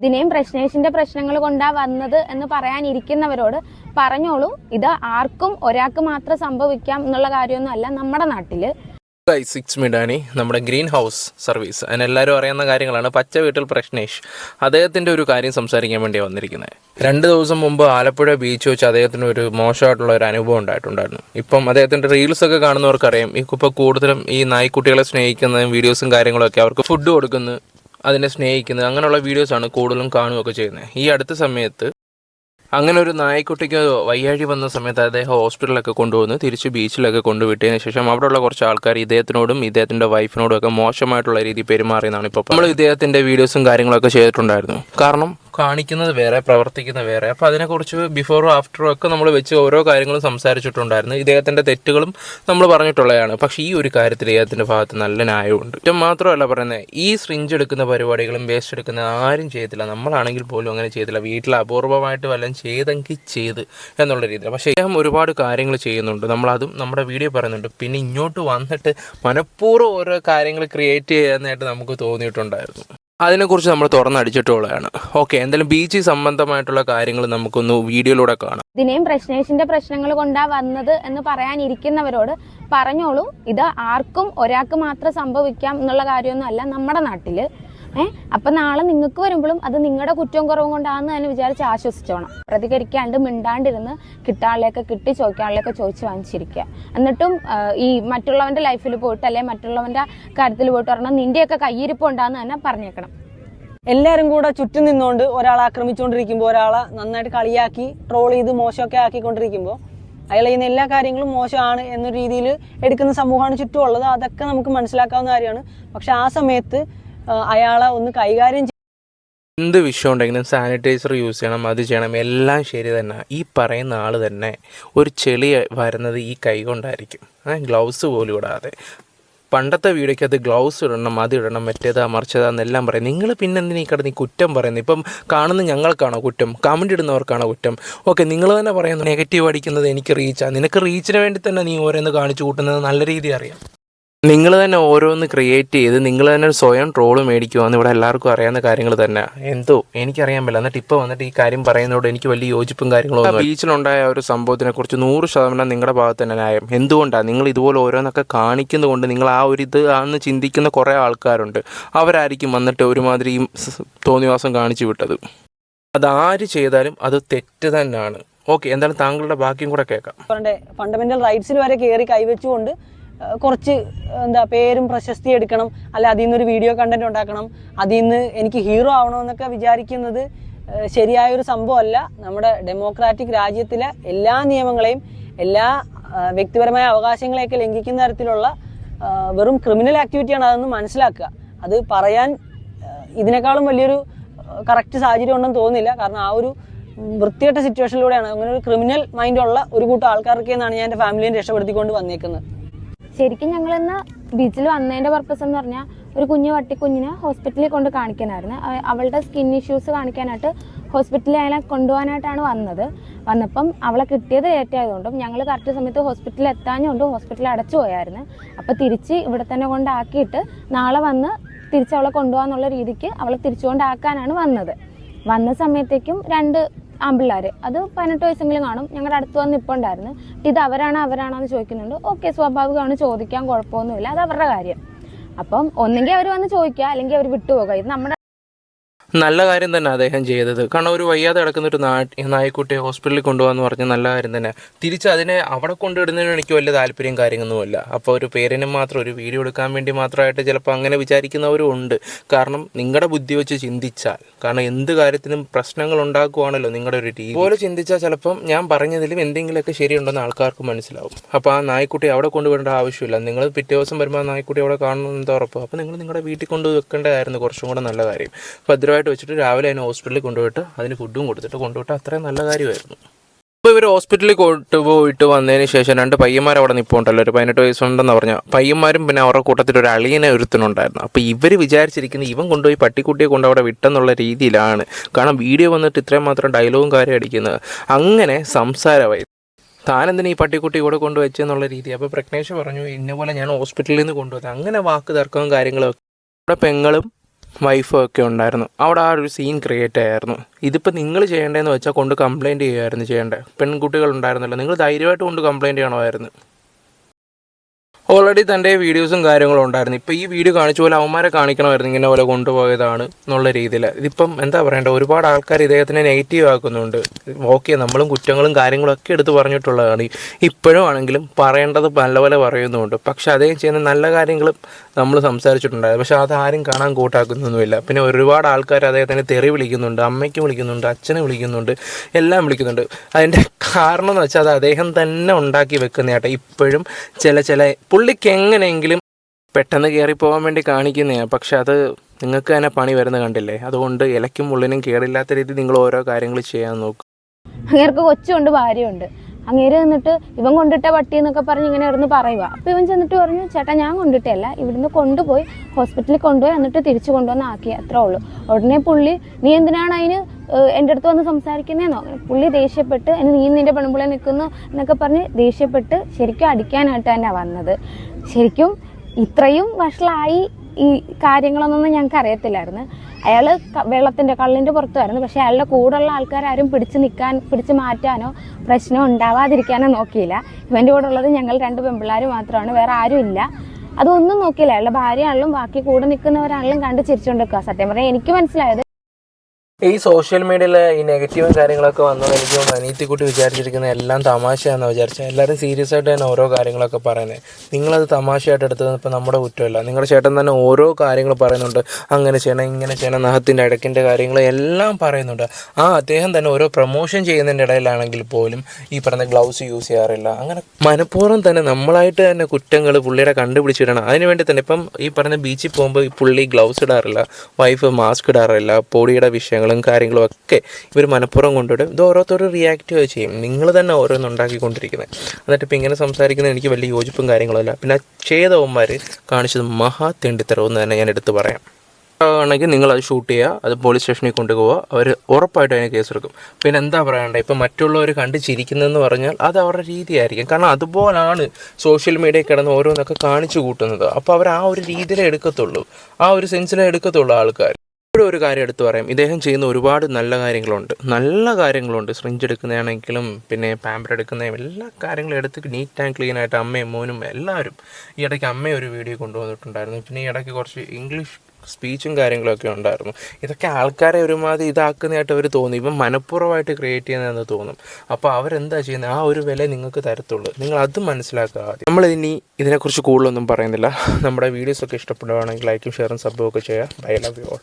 ഇതിനെയും പ്രശ്നേഷിന്റെ പ്രശ്നങ്ങൾ കൊണ്ടാ വന്നത് എന്ന് പറയാനിരിക്കുന്നവരോട് പറഞ്ഞോളൂ. ഇത് ആർക്കും ഒരാൾക്ക് മാത്രം സംഭവിക്കാം എന്നുള്ള കാര്യമൊന്നും അല്ല നമ്മുടെ നാട്ടിൽ. സിക്സ് മിഡാനി നമ്മുടെ ഗ്രീൻ ഹൗസ് സർവീസ് അതിനെല്ലാവരും അറിയുന്ന കാര്യങ്ങളാണ് പച്ച വീട്ടിൽ പ്രശ്നേഷ്. അദ്ദേഹത്തിന്റെ ഒരു കാര്യം സംസാരിക്കാൻ വേണ്ടി വന്നിരിക്കുന്നത്. രണ്ട് ദിവസം മുമ്പ് ആലപ്പുഴ ബീച്ച് വെച്ച് അദ്ദേഹത്തിന് ഒരു മോശമായിട്ടുള്ള ഒരു അനുഭവം ഉണ്ടായിട്ടുണ്ടായിരുന്നു. ഇപ്പം അദ്ദേഹത്തിന്റെ റീൽസ് ഒക്കെ കാണുന്നവർക്കറിയാം. ഇപ്പോൾ കൂടുതലും ഈ നായ്ക്കുട്ടികളെ സ്നേഹിക്കുന്നതും വീഡിയോസും കാര്യങ്ങളൊക്കെ അവർക്ക് ഫുഡ് കൊടുക്കുന്നു. അതിനെ സ്നേഹിക്കുന്നത് അങ്ങനെയുള്ള വീഡിയോസാണ് കൂടുതലും കാണുകയൊക്കെ ചെയ്യുന്നത്. ഈ അടുത്ത സമയത്ത് അങ്ങനെ ഒരു നായ്ക്കുട്ടിക്ക് വയ്യാഴി വന്ന സമയത്ത് അദ്ദേഹം ഹോസ്പിറ്റലിലൊക്കെ കൊണ്ടുവന്ന് തിരിച്ച് ബീച്ചിലൊക്കെ കൊണ്ടുവിട്ടതിന് ശേഷം അവിടെയുള്ള കുറച്ച് ആൾക്കാർ ഇദ്ദേഹത്തിനോടും ഇദ്ദേഹത്തിന്റെ വൈഫിനോടും ഒക്കെ മോശമായിട്ടുള്ള രീതിയിൽ പെരുമാറിയെന്നാണ് ഇപ്പോൾ നമ്മൾ ഇദ്ദേഹത്തിന്റെ വീഡിയോസും കാര്യങ്ങളൊക്കെ ചെയ്തിട്ടുണ്ടായിരുന്നു. കാരണം കാണിക്കുന്നത് വേറെ പ്രവർത്തിക്കുന്നത് വേറെ. അപ്പോൾ അതിനെക്കുറിച്ച് ബിഫോറും ആഫ്റ്ററും ഒക്കെ നമ്മൾ വെച്ച് ഓരോ കാര്യങ്ങളും സംസാരിച്ചിട്ടുണ്ടായിരുന്നു. ഇദ്ദേഹത്തിന്റെ തെറ്റുകളും നമ്മൾ പറഞ്ഞിട്ടുള്ളതാണ്. പക്ഷേ ഈ ഒരു കാര്യത്തിൽ ഇദ്ദേഹത്തിന്റെ ഭാഗത്ത് നല്ല ന്യായമുണ്ട് ഇത് മാത്രമല്ല പറയുന്നത് ഈ സ്രിഞ്ച് എടുക്കുന്ന പരിപാടികളും വേസ്റ്റ് എടുക്കുന്ന ആരും ചെയ്തില്ല. നമ്മളാണെങ്കിൽ പോലും അങ്ങനെ ചെയ്തില്ല. വീട്ടിൽ അപൂർവമായിട്ട് വല്ലതും ചെയ്തെങ്കിൽ ചെയ്ത് എന്നുള്ള രീതിയിൽ പക്ഷേ ഇദ്ദേഹം ഒരുപാട് കാര്യങ്ങൾ ചെയ്യുന്നുണ്ട്. നമ്മളതും നമ്മുടെ വീഡിയോ പറയുന്നുണ്ട്. പിന്നെ ഇങ്ങോട്ട് വന്നിട്ട് മനഃപൂർവം ഓരോ കാര്യങ്ങൾ ക്രിയേറ്റ് ചെയ്യാനായിട്ട് നമുക്ക് തോന്നിയിട്ടുണ്ടായിരുന്നു. അതിനെക്കുറിച്ച് നമ്മൾ തുറന്നടിച്ചിട്ടുള്ളതാണ്. ഓക്കെ എന്തായാലും ബീച്ച് സംബന്ധമായിട്ടുള്ള കാര്യങ്ങൾ നമുക്കൊന്ന് വീഡിയോയിലൂടെ കാണാം. ഇതിനെയും പ്രശ്നേഷിന്റെ പ്രശ്നങ്ങൾ കൊണ്ടാ വന്നത് എന്ന് പറയാനിരിക്കുന്നവരോട് പറഞ്ഞോളൂ. ഇത് ആർക്കും ഒരാൾക്ക് മാത്രം സംഭവിക്കാം എന്നുള്ള കാര്യമൊന്നും അല്ല നമ്മുടെ നാട്ടിൽ. ഏഹ് അപ്പൊ നാളെ നിങ്ങൾക്ക് വരുമ്പോഴും അത് നിങ്ങളുടെ കുറ്റവും കുറവും കൊണ്ടാണെന്ന് തന്നെ വിചാരിച്ച് ആശ്വസിച്ചോണം. പ്രതികരിക്കാണ്ട് മിണ്ടാണ്ടിരുന്ന് കിട്ടാളിലേക്ക് കിട്ടി ചോദിക്കാളിലേക്ക് ചോദിച്ചു വാങ്ങിച്ചിരിക്കുക. എന്നിട്ടും ഈ മറ്റുള്ളവന്റെ ലൈഫിൽ പോയിട്ട് അല്ലെ മറ്റുള്ളവന്റെ കാര്യത്തിൽ പോയിട്ട് പറഞ്ഞാൽ നിന്റെയൊക്കെ കയ്യിരിപ്പ് ഉണ്ടാന്ന് തന്നെ പറഞ്ഞേക്കണം. എല്ലാവരും കൂടെ ചുറ്റും നിന്നുകൊണ്ട് ഒരാളെ ആക്രമിച്ചുകൊണ്ടിരിക്കുമ്പോൾ ഒരാളെ നന്നായിട്ട് കളിയാക്കി ട്രോൾ ചെയ്ത് മോശമൊക്കെ ആക്കിക്കൊണ്ടിരിക്കുമ്പോൾ അയാൾ ചെയ്യുന്ന എല്ലാ കാര്യങ്ങളും മോശമാണ് എന്ന രീതിയിൽ എടുക്കുന്ന സമൂഹമാണ് ചുറ്റുമുള്ളത്. അതൊക്കെ നമുക്ക് മനസ്സിലാക്കാവുന്ന കാര്യമാണ്. പക്ഷെ ആ സമയത്ത് അയാളെ ഒന്ന് കൈകാര്യം എന്ത് വിഷയം ഉണ്ടെങ്കിലും സാനിറ്റൈസർ യൂസ് ചെയ്യണം അത് ചെയ്യണം എല്ലാം ശരി തന്നെ. ഈ പറയുന്ന ആൾ തന്നെ ഒരു ചെളി വരുന്നത് ഈ കൈ കൊണ്ടായിരിക്കും. ഗ്ലൗസ് പോലും ഇടാതെ. പണ്ടത്തെ വീഡിയോയ്ക്ക് അത് ഗ്ലൗസ് ഇടണം അത് ഇടണം മറ്റേതാ മറിച്ചതാ എന്നെല്ലാം പറയും. നിങ്ങൾ പിന്നെ എന്തിനാ ഈ കിടന്ന് കുറ്റം പറയുന്നത്? ഇപ്പം കാണുന്ന ഞങ്ങൾക്കാണോ കുറ്റം? കമന്റ് ഇടുന്നവർക്കാണോ കുറ്റം? ഓക്കെ നിങ്ങൾ തന്നെ പറയുന്നു നെഗറ്റീവ് അടിക്കുന്നത് എനിക്ക് റീച്ചാണ് നിനക്ക് റീച്ചിന് വേണ്ടി തന്നെ നീ ഓരോന്ന് കാണിച്ചു കൂട്ടുന്നത് നല്ല രീതി അറിയാം. നിങ്ങൾ തന്നെ ഓരോന്ന് ക്രിയേറ്റ് ചെയ്ത് നിങ്ങൾ തന്നെ സ്വയം ട്രോൾ മേടിക്കുവാന്ന് ഇവിടെ എല്ലാവർക്കും അറിയാവുന്ന കാര്യങ്ങൾ തന്നെ. എന്തോ എനിക്കറിയാൻ പറ്റില്ല. എന്നിട്ട് ഇപ്പോൾ വന്നിട്ട് ഈ കാര്യം പറയുന്നതോട് എനിക്ക് വലിയ യോജിപ്പും കാര്യങ്ങളും ആ ബീച്ചിലുണ്ടായ ഒരു സംഭവത്തിനെ കുറിച്ച് നൂറ് ശതമാനം നിങ്ങളുടെ ഭാഗത്ത് തന്നെ ന്യായം. എന്തുകൊണ്ടാണ് നിങ്ങൾ ഇതുപോലെ ഓരോന്നൊക്കെ കാണിക്കുന്നതുകൊണ്ട് നിങ്ങൾ ആ ഒരു ഇത് ആണെന്ന് ചിന്തിക്കുന്ന കുറേ ആൾക്കാരുണ്ട്. അവരായിരിക്കും വന്നിട്ട് ഒരുമാതിരി തോന്നിവാസം കാണിച്ചു വിട്ടത്. അതാര് ചെയ്താലും അത് തെറ്റ് തന്നെയാണ് ഓക്കെ എന്തായാലും താങ്കളുടെ ബാക്കിയും കൂടെ കേൾക്കാം. ഫണ്ടമെന്റൽ റൈറ്റ്സിൽ വരെ കയറി കൈവച്ചുകൊണ്ട് കുറച്ച് എന്താ പേരും പ്രശസ്തി എടുക്കണം. അല്ലെ അതിൽ നിന്നൊരു വീഡിയോ കണ്ടന്റ് ഉണ്ടാക്കണം. അതിൽ നിന്ന് എനിക്ക് ഹീറോ ആവണമെന്നൊക്കെ വിചാരിക്കുന്നത് ശരിയായൊരു സംഭവമല്ല. നമ്മുടെ ഡെമോക്രാറ്റിക് രാജ്യത്തിലെ എല്ലാ നിയമങ്ങളെയും എല്ലാ വ്യക്തിപരമായ അവകാശങ്ങളെയൊക്കെ ലംഘിക്കുന്ന തരത്തിലുള്ള വെറും ക്രിമിനൽ ആക്ടിവിറ്റിയാണ് അതെന്ന് മനസ്സിലാക്കുക. അത് പറയാൻ ഇതിനേക്കാളും വലിയൊരു കറക്റ്റ് സാഹചര്യം ഉണ്ടെന്ന് തോന്നുന്നില്ല. കാരണം ആ ഒരു വൃത്തികെട്ട സിറ്റുവേഷനിലൂടെയാണ് അങ്ങനെ ഒരു ക്രിമിനൽ മൈൻഡുള്ള ഒരു കൂട്ടം ആൾക്കാർക്ക് എന്നാണ് ഞാൻ എന്റെ ഫാമിലിയെ രക്ഷപ്പെടുത്തിക്കൊണ്ട് വന്നേക്കുന്നത്. ശരിക്കും ഞങ്ങൾ ഇന്ന് ബീച്ചിൽ വന്നതിന്റെ പർപ്പസ് എന്ന് പറഞ്ഞാൽ ഒരു കുഞ്ഞു വട്ടിക്കുഞ്ഞിനെ ഹോസ്പിറ്റലിൽ കൊണ്ട് കാണിക്കാനായിരുന്നു. അവ- അവളുടെ സ്കിൻ ഇഷ്യൂസ് കാണിക്കാനായിട്ട് ഹോസ്പിറ്റലിൽ അയാളെ കൊണ്ടുപോകാനായിട്ടാണ് വന്നത്. വന്നപ്പം അവളെ കിട്ടിയത് ലേറ്റ് ആയതുകൊണ്ടും ഞങ്ങൾ കറക്റ്റ് സമയത്ത് ഹോസ്പിറ്റലിൽ എത്താഞ്ഞുകൊണ്ടും ഹോസ്പിറ്റലിൽ അടച്ചു പോയായിരുന്നു. അപ്പോൾ തിരിച്ച് ഇവിടെ തന്നെ കൊണ്ടാക്കിയിട്ട് നാളെ വന്ന് തിരിച്ച് അവളെ കൊണ്ടുപോകാന്നുള്ള രീതിക്ക് അവളെ തിരിച്ചുകൊണ്ടാക്കാനാണ് വന്നത്. വന്ന സമയത്തേക്കും രണ്ട് ആമ്പിള്ളേർ അത് പതിനെട്ട് വയസ്സെങ്കിലും കാണും. ഞങ്ങളുടെ അടുത്ത് വന്ന് ഇപ്പോൾ ഉണ്ടായിരുന്നു. ഇത് അവരാണോ അവരാണോ എന്ന് ചോദിക്കുന്നുണ്ട്. ഓക്കെ സ്വാഭാവികമാണ് ചോദിക്കാൻ കുഴപ്പമൊന്നുമില്ല. അത് അവരുടെ കാര്യം. അപ്പം ഒന്നെങ്കിൽ അവർ വന്ന് ചോദിക്കുക അല്ലെങ്കിൽ അവർ വിട്ടുപോകുക ഇത് നമ്മുടെ നല്ല കാര്യം തന്നെ അദ്ദേഹം ചെയ്തത്. കാരണം ഒരു വയ്യാതെ കിടക്കുന്ന ഒരു നാട്ടി നായ്ക്കുട്ടിയെ ഹോസ്പിറ്റലിൽ കൊണ്ടുപോകാന്ന് പറഞ്ഞാൽ നല്ല കാര്യം തന്നെ. തിരിച്ച് അതിനെ അവിടെ കൊണ്ടിടുന്നതിന് എനിക്ക് വലിയ താല്പര്യം കാര്യമൊന്നുമില്ല അപ്പോൾ ഒരു പേരിന് മാത്രം ഒരു വീഡിയോ എടുക്കാൻ വേണ്ടി മാത്രമായിട്ട് ചിലപ്പോൾ അങ്ങനെ വിചാരിക്കുന്നവരും ഉണ്ട്. കാരണം നിങ്ങളുടെ ബുദ്ധി വെച്ച് ചിന്തിച്ചാൽ കാരണം എന്ത് കാര്യത്തിനും പ്രശ്നങ്ങൾ ഉണ്ടാക്കുവാണല്ലോ നിങ്ങളുടെ ഒരു രീതി. പോലെ ചിന്തിച്ചാൽ ചിലപ്പം ഞാൻ പറഞ്ഞതിലും എന്തെങ്കിലുമൊക്കെ ശരിയുണ്ടെന്ന് ആൾക്കാർക്ക് മനസ്സിലാവും. അപ്പോൾ ആ നായ്ക്കുട്ടി അവിടെ കൊണ്ടുവിടേണ്ട ആവശ്യമില്ല. നിങ്ങൾ പിറ്റേ ദിവസം വരുമ്പോൾ ആ നായ്ക്കുട്ടി അവിടെ കാണണമെന്ന് ഉറപ്പ്? അപ്പോൾ നിങ്ങൾ നിങ്ങളുടെ വീട്ടിൽ കൊണ്ട് വെക്കേണ്ടതായിരുന്നു കുറച്ചും കൂടെ നല്ല കാര്യം. ഭദ്രമായിട്ട് വെച്ചിട്ട് രാവിലെ അതിനെ ഹോസ്പിറ്റലിൽ കൊണ്ടുപോയിട്ട് അതിന് ഫുഡും കൊടുത്തിട്ട് കൊണ്ടുപോയിട്ട് അത്രയും നല്ല കാര്യമായിരുന്നു. അപ്പോൾ ഇവർ ഹോസ്പിറ്റലിൽ കൊണ്ടുപോയിട്ട് വന്നതിന് ശേഷം രണ്ട് പയ്യന്മാർ അവിടെ നിൽപ്പുണ്ടല്ലോ ഒരു പതിനെട്ട് വയസ്സുണ്ടെന്ന് പറഞ്ഞാൽ പയ്യന്മാരും പിന്നെ അവരുടെ കൂട്ടത്തിൽ ഒരു അളിയനെ ഒരുത്തനുണ്ടായിരുന്നു. അപ്പോൾ ഇവർ വിചാരിച്ചിരിക്കുന്നത് ഇവൻ കൊണ്ടുപോയി പട്ടിക്കുട്ടിയെ കൊണ്ട് അവിടെ വിട്ടെന്നുള്ള രീതിയിലാണ്. കാരണം വീഡിയോ വന്നിട്ട് ഇത്രയും മാത്രം ഡയലോഗും കാര്യം അടിക്കുന്നത്. അങ്ങനെ സംസാരമായി. താനെന്തിനാ ഈ പട്ടിക്കുട്ടി കൊണ്ടുവച്ചു കൊണ്ടുവച്ചെന്നുള്ള രീതി? അപ്പോൾ പ്രജ്ഞേഷ് പറഞ്ഞു ഇന്ന പോലെ ഞാൻ ഹോസ്പിറ്റലിൽ നിന്ന് കൊണ്ടുവന്നത് അങ്ങനെ വാക്ക് തർക്കവും കാര്യങ്ങളും ഇവിടെ പെങ്ങളും വൈഫും ഒക്കെ ഉണ്ടായിരുന്നു. അവിടെ ആ ഒരു സീൻ ക്രിയേറ്റ് ആയിരുന്നു. ഇതിപ്പോൾ നിങ്ങൾ ചെയ്യേണ്ടതെന്ന് വെച്ചാൽ കൊണ്ട് കംപ്ലയിന്റ് ചെയ്യുമായിരുന്നു ചെയ്യേണ്ടത് പെൺകുട്ടികൾ ഉണ്ടായിരുന്നല്ലോ. നിങ്ങൾ ധൈര്യമായിട്ട് കൊണ്ട് കംപ്ലയിന്റ് ചെയ്യണമായിരുന്നു. ഓൾറെഡി തന്റെ വീഡിയോസും കാര്യങ്ങളും ഉണ്ടായിരുന്നു. ഇപ്പോൾ ഈ വീഡിയോ കാണിച്ച പോലെ അവന്മാരെ കാണിക്കണമായിരുന്നു ഇങ്ങനെ പോലെ കൊണ്ടുപോയതാണ് എന്നുള്ള രീതിയിൽ ഇതിപ്പം എന്താ പറയേണ്ട ഒരുപാട് ആൾക്കാർ ഇദ്ദേഹത്തിനെ നെഗറ്റീവ് ആക്കുന്നുണ്ട്. ഓക്കെ നമ്മളും കുറ്റങ്ങളും കാര്യങ്ങളും ഒക്കെ എടുത്ത് പറഞ്ഞിട്ടുള്ളതാണ്. ഇപ്പോഴും ആണെങ്കിലും പറയേണ്ടത് നല്ലപോലെ പറയുന്നുണ്ട്. പക്ഷെ അദ്ദേഹം ചെയ്യുന്ന നല്ല കാര്യങ്ങളും നമ്മൾ സംസാരിച്ചിട്ടുണ്ടായിരുന്നു. പക്ഷെ അതാരും കാണാൻ കൂട്ടാക്കുന്നൊന്നുമില്ല. പിന്നെ ഒരുപാട് ആൾക്കാർ അദ്ദേഹത്തിനെ തെറി വിളിക്കുന്നുണ്ട് അമ്മയ്ക്ക് വിളിക്കുന്നുണ്ട് അച്ഛനെ വിളിക്കുന്നുണ്ട് എല്ലാം വിളിക്കുന്നുണ്ട്. അതിന്റെ കാരണം എന്ന് വെച്ചാൽ അത് അദ്ദേഹം തന്നെ ഉണ്ടാക്കി വെക്കുന്നതാട്ടെ ഇപ്പോഴും ചില ചില പുള്ളിക്ക് എങ്ങനെയെങ്കിലും പെട്ടെന്ന് കയറിപ്പോകാൻ പോകാൻ വേണ്ടി കാണിക്കുന്നതാണ് പക്ഷെ അത് നിങ്ങൾക്ക് തന്നെ പണി വരുന്ന കണ്ടില്ലേ? അതുകൊണ്ട് ഇലയ്ക്കും മുള്ളിനും കേടില്ലാത്ത രീതിയിൽ നിങ്ങൾ ഓരോ കാര്യങ്ങൾ ചെയ്യാൻ നോക്കും. അങ്ങേർക്ക് കൊച്ചുണ്ട് ഭാര്യയുണ്ട്. അങ്ങേര് നിന്നിട്ട് ഇവൻ കൊണ്ടിട്ട പട്ടി എന്നൊക്കെ പറഞ്ഞ് ഇങ്ങനെ ഇരുന്ന് പറയുക. അപ്പൊ ഇവൻ ചെന്നിട്ട് പറഞ്ഞു ചേട്ടാ ഞാൻ കൊണ്ടിട്ടല്ല ഇവിടുന്ന് കൊണ്ടുപോയി ഹോസ്പിറ്റലിൽ കൊണ്ടുപോയി എന്നിട്ട് തിരിച്ചു കൊണ്ടുവന്ന് ആക്കി അത്രേ ഉള്ളൂ. ഉടനെ പുള്ളി നീ എന്തിനാണ് അതിന് എന്റെ അടുത്ത് വന്ന് സംസാരിക്കുന്നതെന്നോ പുള്ളി ദേഷ്യപ്പെട്ട് "എന്നെ നീ നിന്റെ പെൺപിള്ളെ നിൽക്കുന്നു എന്നൊക്കെ പറഞ്ഞ് ദേഷ്യപ്പെട്ട് ശരിക്കും അടിക്കാനായിട്ട് തന്നെ വന്നത്. ശരിക്കും ഇത്രയും വഷളായി ഈ കാര്യങ്ങളൊന്നും ഞങ്ങൾക്ക് അറിയത്തില്ലായിരുന്നു. അയാൾ വെള്ളത്തിന്റെ കള്ളിന്റെ പുറത്തുമായിരുന്നു പക്ഷേ അയാളുടെ കൂടെയുള്ള ആൾക്കാരും പിടിച്ച് നിൽക്കാൻ പിടിച്ച് മാറ്റാനോ പ്രശ്നം ഉണ്ടാവാതിരിക്കാനോ നോക്കിയില്ല. ഇവന്റെ കൂടെ ഉള്ളത് ഞങ്ങൾ രണ്ട് പെമ്പിള്ളാർ മാത്രമാണ് വേറെ ആരും ഇല്ല. അതൊന്നും നോക്കിയില്ല. അയാളുടെ ഭാര്യയാണെങ്കിലും ബാക്കി കൂടെ നിൽക്കുന്നവരാണെങ്കിലും കണ്ട് ചിരിച്ചുകൊണ്ടിരിക്കുക സത്യം പറഞ്ഞാൽ എനിക്ക് മനസ്സിലായത് ഈ സോഷ്യൽ മീഡിയയിൽ ഈ നെഗറ്റീവും കാര്യങ്ങളൊക്കെ വന്നത് എനിക്ക് അനീത്തിക്കുട്ടി വിചാരിച്ചിരിക്കുന്ന എല്ലാം തമാശയാണെന്ന് വിചാരിച്ചത് എല്ലാവരും സീരിയസ് ആയിട്ട് തന്നെ ഓരോ കാര്യങ്ങളൊക്കെ പറയുന്നത് നിങ്ങളത് തമാശയായിട്ട് എടുത്തത് ഇപ്പം നമ്മുടെ കുറ്റമല്ല. നിങ്ങളുടെ ചേട്ടൻ തന്നെ ഓരോ കാര്യങ്ങൾ പറയുന്നുണ്ട്. അങ്ങനെ ചെയ്യണം ഇങ്ങനെ ചെയ്യണം നഹത്തിന്റെ ഇടയ്ക്കിന്റെ കാര്യങ്ങൾ എല്ലാം പറയുന്നുണ്ട്. ആ അദ്ദേഹം തന്നെ ഓരോ പ്രൊമോഷൻ ചെയ്യുന്നതിന്റെ ഇടയിലാണെങ്കിൽ പോലും ഈ പറയുന്ന ഗ്ലൗസ് യൂസ് ചെയ്യാറില്ല. അങ്ങനെ മനഃപൂർവം തന്നെ നമ്മളായിട്ട് തന്നെ കുറ്റങ്ങൾ പുള്ളിയുടെ കണ്ടുപിടിച്ചിടണം. അതിന് വേണ്ടി തന്നെ ഇപ്പം ഈ പറഞ്ഞ ബീച്ചിൽ പോകുമ്പോൾ ഈ പുള്ളി ഗ്ലൗസ് ഇടാറില്ല വൈഫ് മാസ്ക് ഇടാറില്ല പൊടിയുടെ വിഷയങ്ങളും കാര്യങ്ങളും ഒക്കെ ഇവർ മനഃപൂർവം കൊണ്ടുവിടും ഇത് ഓരോരുത്തരും റിയാക്റ്റ് ചെയ്യും. നിങ്ങൾ തന്നെ ഓരോന്ന് ഉണ്ടാക്കിക്കൊണ്ടിരിക്കുന്നത്. എന്നിട്ട് ഇപ്പം ഇങ്ങനെ സംസാരിക്കുന്നത് എനിക്ക് വലിയ യോജിപ്പും കാര്യങ്ങളല്ല പിന്നെ ചെയ്തവന്മാർ കാണിച്ചത് മഹാ തെണ്ടിത്തരമെന്ന് തന്നെ ഞാൻ എടുത്ത് പറയാം. ആണെങ്കിൽ നിങ്ങൾ അത് ഷൂട്ട് ചെയ്യുക അത് പോലീസ് സ്റ്റേഷനിൽ കൊണ്ടുപോവുക അവർ ഉറപ്പായിട്ട് അതിന് കേസെടുക്കും പിന്നെ എന്താ പറയണ്ടേ? ഇപ്പം മറ്റുള്ളവർ കണ്ട് ചിരിക്കുന്നതെന്ന് പറഞ്ഞാൽ അത് അവരുടെ രീതിയായിരിക്കും. കാരണം അതുപോലാണ് സോഷ്യൽ മീഡിയ കിടന്ന് ഓരോന്നൊക്കെ കാണിച്ചു കൂട്ടുന്നത്. അപ്പോൾ അവർ ആ ഒരു രീതിയിലേ എടുക്കത്തുള്ളൂ. ആ ഒരു സെൻസിലേ എടുക്കത്തുള്ളൂ ആൾക്കാർ. ഇപ്പോഴും ഒരു കാര്യം എടുത്തു പറയാം. ഇദ്ദേഹം ചെയ്യുന്ന ഒരുപാട് നല്ല കാര്യങ്ങളുണ്ട്. നല്ല കാര്യങ്ങളുണ്ട്. സ്രിഞ്ച് എടുക്കുന്നതാണെങ്കിലും പിന്നെ പാമ്പർ എടുക്കുന്നതും എല്ലാ കാര്യങ്ങളും എടുത്ത് നീറ്റ് ആൻഡ് ക്ലീൻ ആയിട്ട് അമ്മയും മോനും എല്ലാവരും ഈ ഇടയ്ക്ക് അമ്മയും ഒരു വീഡിയോ കൊണ്ടുവന്നിട്ടുണ്ടായിരുന്നു. പിന്നെ ഈ ഇടയ്ക്ക് കുറച്ച് ഇംഗ്ലീഷ് സ്പീച്ചും കാര്യങ്ങളൊക്കെ ഉണ്ടായിരുന്നു. ഇതൊക്കെ ആൾക്കാരെ ഒരുമാതിരി ഇതാക്കുന്നതായിട്ട് അവർ തോന്നി. ഇപ്പം മനഃപൂർവമായിട്ട് ക്രിയേറ്റ് ചെയ്യുന്നതെന്ന് തോന്നും. അപ്പോൾ അവരെന്താ ചെയ്യുന്നത് ആ ഒരു വില നിങ്ങൾക്ക് തരത്തുള്ളൂ. നിങ്ങൾ അത് മനസ്സിലാക്കുക ആദ്യം. നമ്മളിനി ഇതിനെക്കുറിച്ച് കൂടുതലൊന്നും പറയുന്നില്ല. നമ്മുടെ വീഡിയോസൊക്കെ ഇഷ്ടപ്പെടുകയാണെങ്കിൽ ലൈക്കും ഷെയറും സബ്ബും ഒക്കെ ചെയ്യുക. Bye love you all